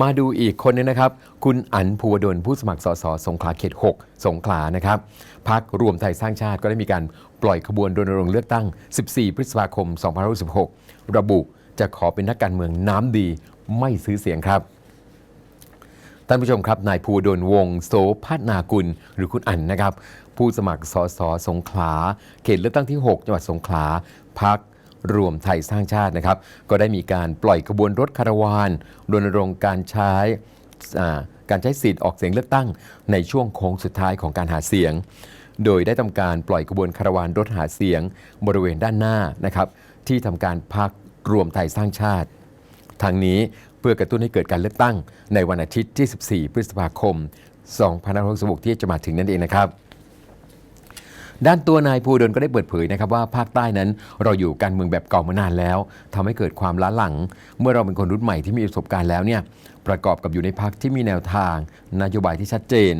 มาดูอีกคนนึงนะครับ คุณอั๋นภูวดลผู้สมัครสสสงขลาเขต 6 สงขลานะครับพักรวมไทยสร้างชาติก็ได้มีการปล่อยขบวนรณรงค์เลือกตั้ง 14 พฤษภาคม 2566 ระบุจะขอเป็นนักการเมืองน้ำดีไม่ซื้อเสียงครับท่านผู้ชมครับนายภูวดลวงศ์โสพัฒนากุลหรือคุณอั๋นนะครับ ผู้สมัครสสสงขลา เขตเลือกตั้งที่ 6 จังหวัดสงขลาพัก รวมไทยสร้างชาตินะครับ ก็ได้มีการปล่อยขบวนรถคาราวานรณรงค์การใช้การใช้สิทธิ์ออกเสียงเลือกตั้ง ในช่วงโค้งสุดท้ายของการหาเสียง โดยได้ทำการปล่อยขบวนคาราวานรถหาเสียง บริเวณด้านหน้านะครับ ที่ทำการพักรวมไทยสร้างชาติ ทางนี้เพื่อกระตุ้นให้เกิดการเลือกตั้ง ในวันอาทิตย์ที่ 14 พฤษภาคม 2566ที่จะมาถึงนั่นเองนะครับ ด้านตัวนายภูดลก็ได้เปิดเผยนะครับว่าภาคใต้นั้นเราอยู่การเมืองแบบเก่ามานานแล้วทำให้เกิดความล้าหลัง เมื่อเราเป็นคนรุ่นใหม่ที่มีประสบการณ์แล้วเนี่ยประกอบกับอยู่ในพักที่มีแนวทาง นโยบายที่ชัดเจน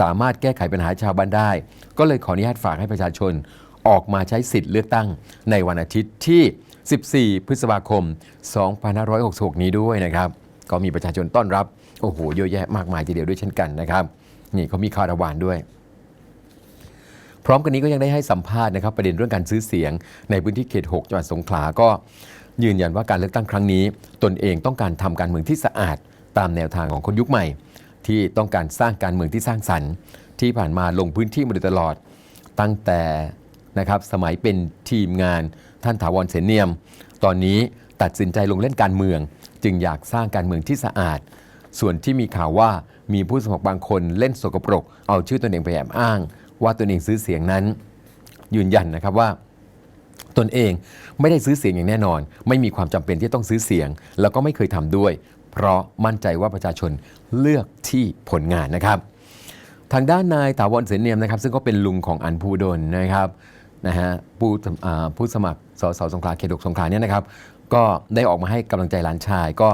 สามารถแก้ไขปัญหาชาวบ้านได้ ก็เลยขออนุญาตฝากให้ประชาชนออกมาใช้สิทธิ์เลือกตั้งในวันอาทิตย์ที่ 14 พฤษภาคม 2566 นี้ด้วยนะครับ ก็มีประชาชนต้อนรับ โอ้โห เยอะแยะมากมายทีเดียวด้วยเช่นกันนะครับ นี่เขามีคาราวานด้วย พร้อมกันนี้ก็ยังได้ให้สัมภาษณ์นะครับประเด็นเรื่องการซื้อเสียง ในพื้นที่เขต 6 จังหวัดสงขลาก็ ยืนยันว่าการเลือกตั้งครั้งนี้ ตนเองต้องการทำการเมืองที่สะอาด ตามแนวทางของคนยุคใหม่ ที่ต้องการสร้างการเมืองที่สร้างสรรค์ ที่ผ่านมาลงพื้นที่มาโดยตลอด ตั้งแต่นะครับสมัยเป็นทีมงานท่านถาวรเสนเนียม ตอนนี้ตัดสินใจลงเล่นการเมือง จึงอยากสร้างการเมืองที่สะอาด ส่วนที่มีข่าวว่ามีผู้สมัครบางคนเล่นสกปรก เอาชื่อตนเองไปแอบอ้าง ว่าตนเองซื้อเสียงนั้น ยืนยันนะครับว่าตนเองไม่ได้ซื้อเสียงอย่างแน่นอน ไม่มีความจำเป็นที่ต้องซื้อเสียง แล้วก็ไม่เคยทำด้วย เพราะมั่นใจว่าประชาชนเลือกที่ผลงานนะครับ ทางด้านนายถาวรเสนเนียมนะครับ ซึ่งก็เป็นลุงของอันภูดลนะครับนะฮะผู้ผู้สมัครสสสงขลาเขตหกสงขลาเนี่ยนะครับ ก็ได้ออกมาให้กำลังใจหลานชาย ก็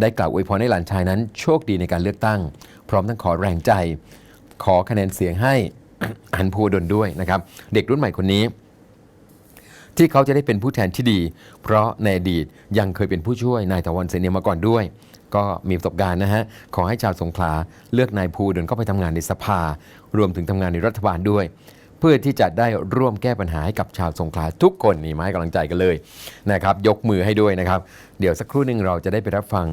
ได้กล่าวอวยพรให้หลานชายนั้น โชคดีในการเลือกตั้ง พร้อมทั้งขอแรงใจ ขอคะแนนเสียงให้ อันภูดลด้วยนะครับ เด็กรุ่นใหม่คนนี้ ที่เขาจะได้เป็นผู้แทนที่ดี เพราะในอดีตยังเคยเป็นผู้ช่วยนายถาวรเสนเนียมาก่อนด้วย ก็มีประสบการณ์นะฮะ ขอให้ชาวสงขลาเลือกนายภูเดินเข้าไปทำงานในสภา รวมถึงทำงานในรัฐบาลด้วย เพื่อที่จะได้ร่วมแก้ปัญหาให้กับชาวสงขลาทุกคนนี่มาให้กำลังใจกันเลยนะครับ ยกมือให้ด้วยนะครับ เดี๋ยวสักครู่หนึ่งเราจะได้ไปรับฟัง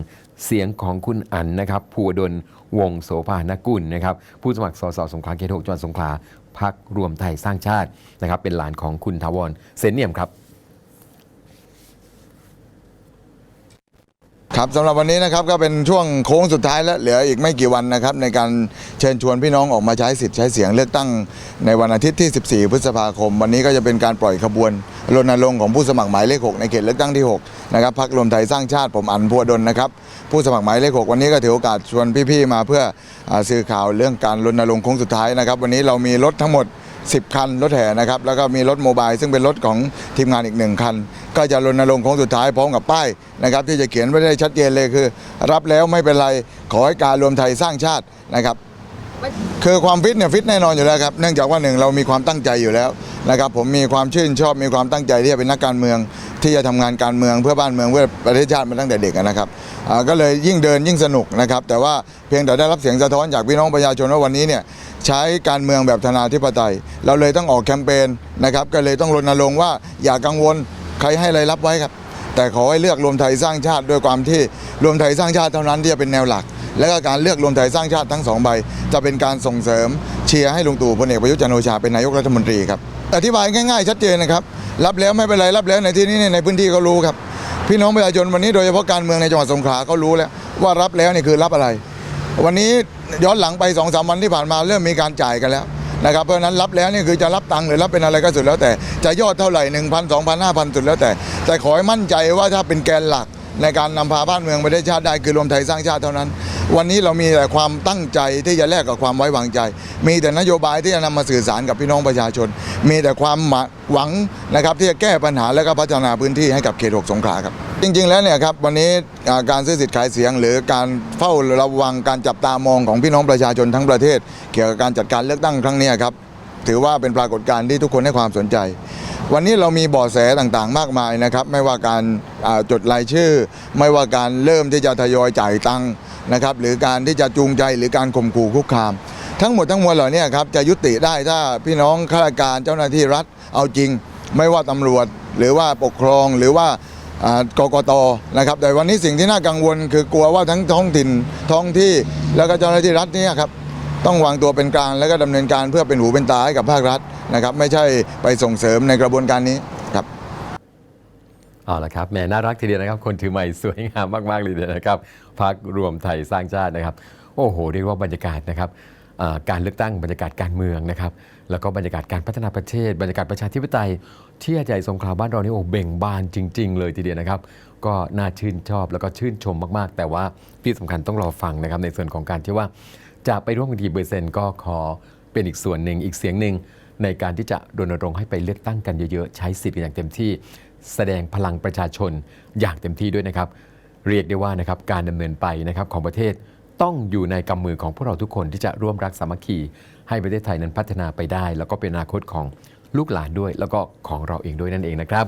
เสียงของคุณอั๋นนะครับภูวดลวงโสภานกุลนะครับ ผู้สมัครสสสงขลาเขตหกจังหวัดสงขลาพักรวมไทยสร้างชาตินะครับ เป็นหลานของคุณทาวรเสนเนียมครับ ครับสำหรับวันนี้นะครับก็เป็นช่วงโค้งสุดท้ายแล้วเหลืออีกไม่กี่วันนะครับในการเชิญชวนพี่น้องออกมาใช้สิทธิ์ใช้เสียงเลือกตั้งในวันอาทิตย์ที่ 14 พฤษภาคม วันนี้ก็จะเป็นการปล่อยขบวนรณรงค์ของผู้สมัครหมายเลข 6 ในเขตเลือกตั้งที่ 6 นะครับพรรครวมไทยสร้างชาติผมอันพัวดลนะครับผู้สมัครหมายเลข 6 วันนี้ก็ถือโอกาสชวนพี่ๆมาเพื่ออสื่อข่าวเรื่องการรณรงค์โค้งสุดท้ายนะครับวันนี้เรามีรถทั้งหมด 10 คันรถแห่นะครับแล้วก็มีรถโมบายซึ่งเป็นรถของทีมงานอีกหนึ่งคัน ก็จะรณรงค์ของสุดท้ายพร้อมกับป้ายนะครับที่จะเขียนไว้ได้ชัดเจนเลยคือ รับแล้วไม่เป็นไรขอให้การรวมไทยสร้างชาตินะครับคือความฟิตเนี่ยฟิตแน่นอนอยู่แล้วครับเนื่องจากว่าหนึ่งเรามีความตั้งใจอยู่แล้วนะครับผมมีความชื่นชอบมีความตั้งใจที่จะเป็นนักการเมือง ที่จะทำงานการเมืองเพื่อบ้านเมืองเพื่อประเทศชาติมาตั้งแต่เด็กนะครับก็เลยยิ่งเดินยิ่งสนุกนะครับ แต่ว่าเพียงแต่ได้รับเสียงสะท้อนจากพี่น้องประชาชนว่าวันนี้เนี่ยใช้การเมืองแบบธนาธิปไตย เราเลยต้องออกแคมเปญนะครับ ก็เลยต้องรณรงค์ว่าอย่ากังวลใครให้อะไรรับไว้ครับ แต่ขอให้เลือกรวมไทยสร้างชาติด้วยความที่รวมไทยสร้างชาติเท่านั้นที่จะเป็นแนวหลัก และก็การเลือกรวมไทยสร้างชาติทั้งสองใบ จะเป็นการส่งเสริมเชียร์ให้ลุงตู่พลเอกประยุทธ์จันโอชาเป็นนายกรัฐมนตรีครับอธิบายง่ายๆ ชัดเจนนะครับ รับแล้วไม่เป็นไรรับแล้วในที่นี้ในพื้นที่เขารู้ครับ พี่น้องประชาชนวันนี้โดยเฉพาะการเมืองในจังหวัดสงขลาเขารู้แล้วว่ารับแล้วนี่คือรับอะไร วันนี้ย้อนหลังไป2องสามวันที่ผ่านมาเริ่มมีการจ่ายกันแล้วนะครับเพราะนั้นรับแล้วนี่คือจะรับตังค์หรือรับเป็นอะไรก็สุดแล้วแต่จะยอดเท่าไหร่1 0 0 0 2 0 0 0 5,000สุดแล้วแต่ แต่ขอให้มั่นใจว่าถ้าเป็นแกนหลักในการนำพาบ้านเมืองประเทศชาติได้คือรวมไทยสร้างชาติเท่านั้น วันนี้เรามีแต่ความตั้งใจที่จะแลกกับความไว้วางใจ มีแต่นโยบายที่จะนำมาสื่อสารกับพี่น้องประชาชน มีแต่ความหวังนะครับที่จะแก้ปัญหาและก็พัฒนาพื้นที่ให้กับเขตหกสงขลาครับ จริง ๆ แล้วเนี่ยครับวันนี้การซื้อสิทธิ์ขายเสียง หรือการเฝ้าระวังการจับตามองของพี่น้องประชาชนทั้งประเทศ เกี่ยวกับการจัดการเลือกตั้งครั้งนี้ครับถือว่าเป็นปรากฏการณ์ที่ทุกคนให้ความสนใจ วันนี้เรามีเบาะแสต่างๆ มากมายนะครับ ไม่ว่าการจดรายชื่อ ไม่ว่าการเริ่มที่จะทยอยจ่ายตังค์นะครับ หรือการที่จะจูงใจหรือการข่มขู่คุกคาม ทั้งหมดทั้งมวลเหล่านี้ครับจะยุติได้ถ้าพี่น้องข้าราชการเจ้าหน้าที่รัฐเอาจริง ไม่ว่าตำรวจหรือว่าปกครองหรือว่ากกตนะครับแต่วันนี้สิ่งที่น่ากังวล คือกลัวว่าทั้งท้องถิ่นท้องที่แล้วก็เจ้าหน้าที่รัฐนี่ครับ ต้องวางตัวเป็นกลาง แล้วก็ดำเนินการเพื่อเป็นหูเป็นตาให้กับภาครัฐนะครับ ไม่ใช่ไปส่งเสริมในกระบวนการนี้ครับเอาละครับแหมน่ารักทีเดียวนะครับ คนถือไม้สวยงามมากๆเลยเดียวนะครับพักรวมไทยสร้างชาตินะครับ โอ้โหเรียกว่าบรรยากาศนะครับการเลือกตั้งบรรยากาศการเมืองนะครับ แล้วก็บรรยากาศการพัฒนาประเทศ บรรยากาศประชาธิปไตย ที่อาใหญ่สงขลาบ้านเรานี่โอ้เบ่งบานจริง ๆ เลยทีเดียวนะครับ ก็น่าชื่นชอบแล้วก็ชื่นชมมากๆ แต่ว่าที่สำคัญต้องรอฟังนะครับในส่วนของการที่ว่า จะไปร่วมกันกี่เปอร์เซ็นต์ก็ขอเป็นอีกส่วนหนึ่งอีกเสียงหนึ่งในการที่จะรณรงค์ให้ไปเลือกตั้งกันเยอะๆ ใช้สิทธิ์กันอย่างเต็มที่ แสดงพลังประชาชนอย่างเต็มที่ด้วยนะครับ เรียกได้ว่านะครับการดำเนินไปนะครับของประเทศต้องอยู่ในกำมือของพวกเราทุกคนที่จะร่วมรักสามัคคี ให้ประเทศไทยนั้นพัฒนาไปได้ แล้วก็เป็นอนาคตของลูกหลานด้วย แล้วก็ของเราเองด้วยนั่นเองนะครับ